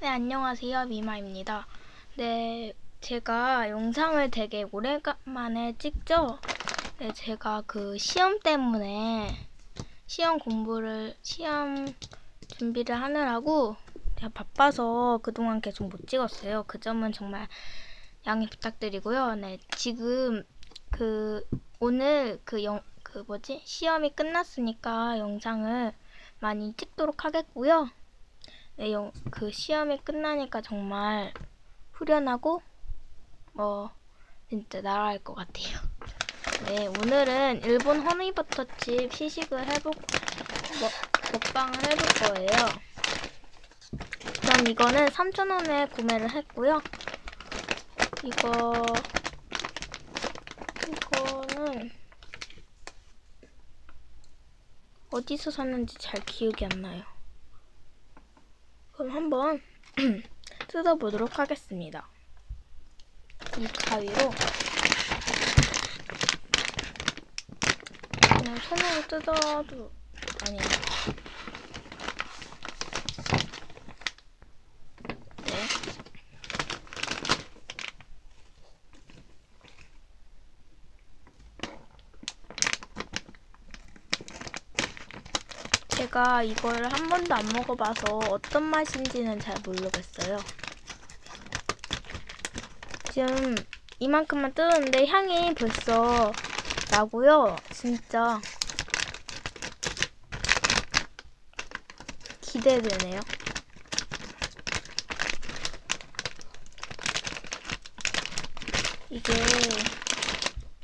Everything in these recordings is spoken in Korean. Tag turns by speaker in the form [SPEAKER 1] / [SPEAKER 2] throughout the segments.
[SPEAKER 1] 네, 안녕하세요. 미마입니다. 네, 제가 영상을 되게 오래간만에 찍죠? 네, 제가 그 시험 때문에 시험 공부를, 시험 준비를 하느라고 제가 바빠서 그동안 계속 못 찍었어요. 그 점은 정말 양해 부탁드리고요. 네, 지금 그 오늘 그 영, 그 뭐지? 시험이 끝났으니까 영상을 많이 찍도록 하겠고요. 네, 영, 그 시험이 끝나니까 정말 후련하고 뭐 진짜 날아갈 것 같아요. 네, 오늘은 일본 허니버터칩 시식을 해볼 먹, 먹방을 해볼 거예요. 전 이거는 3,000원에 구매를 했고요. 이거 이거는 어디서 샀는지 잘 기억이 안 나요. 그럼 한번 뜯어보도록 하겠습니다. 이 가위로 그냥 손으로 뜯어도 아니에요. 네. 제가 이걸 한 번도 안 먹어봐서 어떤 맛인지는 잘 모르겠어요. 지금 이만큼만 뜯었는데 향이 벌써 나고요. 진짜 기대되네요. 이게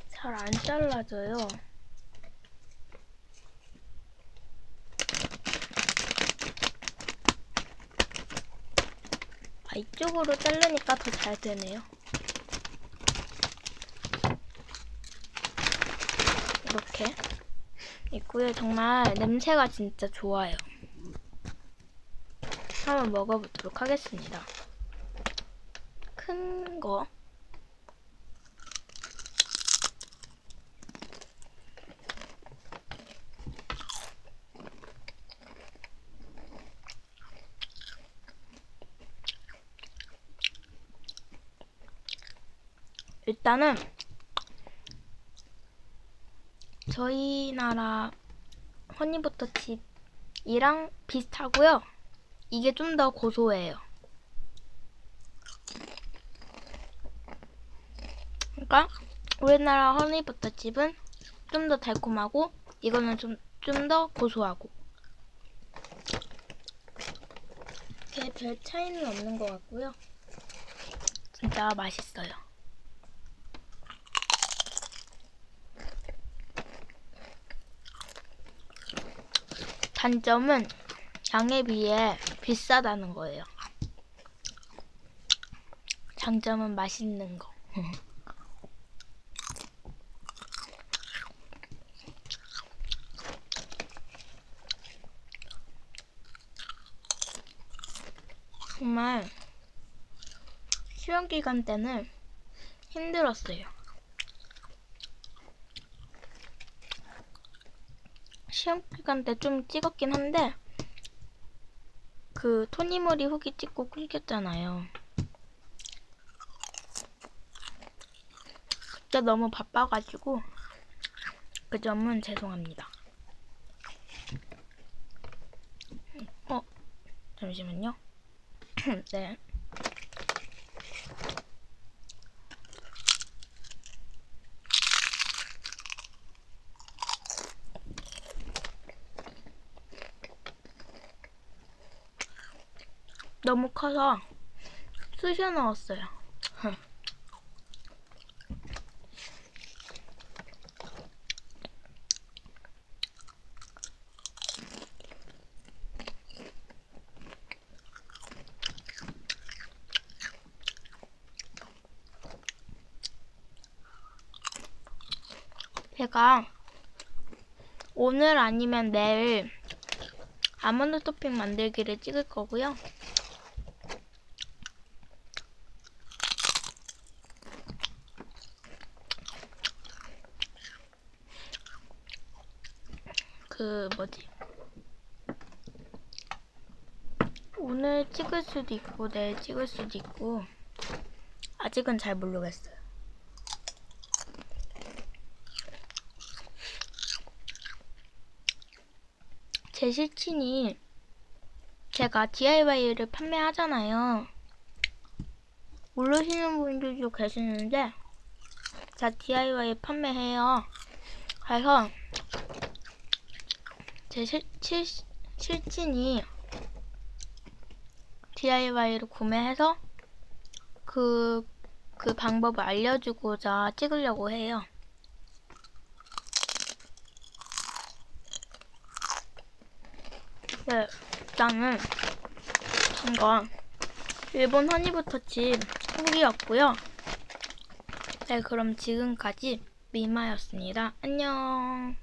[SPEAKER 1] 잘 안 잘라져요. 이쪽으로 자르니까 더 잘 되네요. 이렇게 있고요. 정말 냄새가 진짜 좋아요. 한번 먹어보도록 하겠습니다. 큰 거. 일단은 저희 나라 허니버터칩이랑 비슷하고요. 이게 좀 더 고소해요. 그러니까 우리나라 허니버터칩은 좀 더 달콤하고 이거는 좀 좀 더 고소하고 별 차이는 없는 것 같고요. 진짜 맛있어요. 단점은 양에 비해 비싸다는 거예요. 장점은 맛있는 거. 정말 시험 기간 때는 힘들었어요. 시험 기간 때 좀 찍었긴 한데 그 토니모리 후기 찍고 끊겼잖아요. 그때 너무 바빠가지고 그 점은 죄송합니다. 어 잠시만요. 네. 너무 커서 쑤셔 넣었어요. 제가 오늘 아니면 내일 아몬드 토핑 만들기를 찍을 거고요. 그 뭐지 오늘 찍을 수도 있고 내일 찍을 수도 있고 아직은 잘 모르겠어요. 제 실친이 제가 DIY를 판매하잖아요. 모르시는 분들도 계시는데 자 DIY 판매해요. 그래서 제 실, 실, 실친이 DIY를 구매해서 그, 그 방법을 알려주고자 찍으려고 해요. 네, 일단은 이거 일본 허니버터칩 후기였고요. 네, 그럼 지금까지 미마였습니다. 안녕.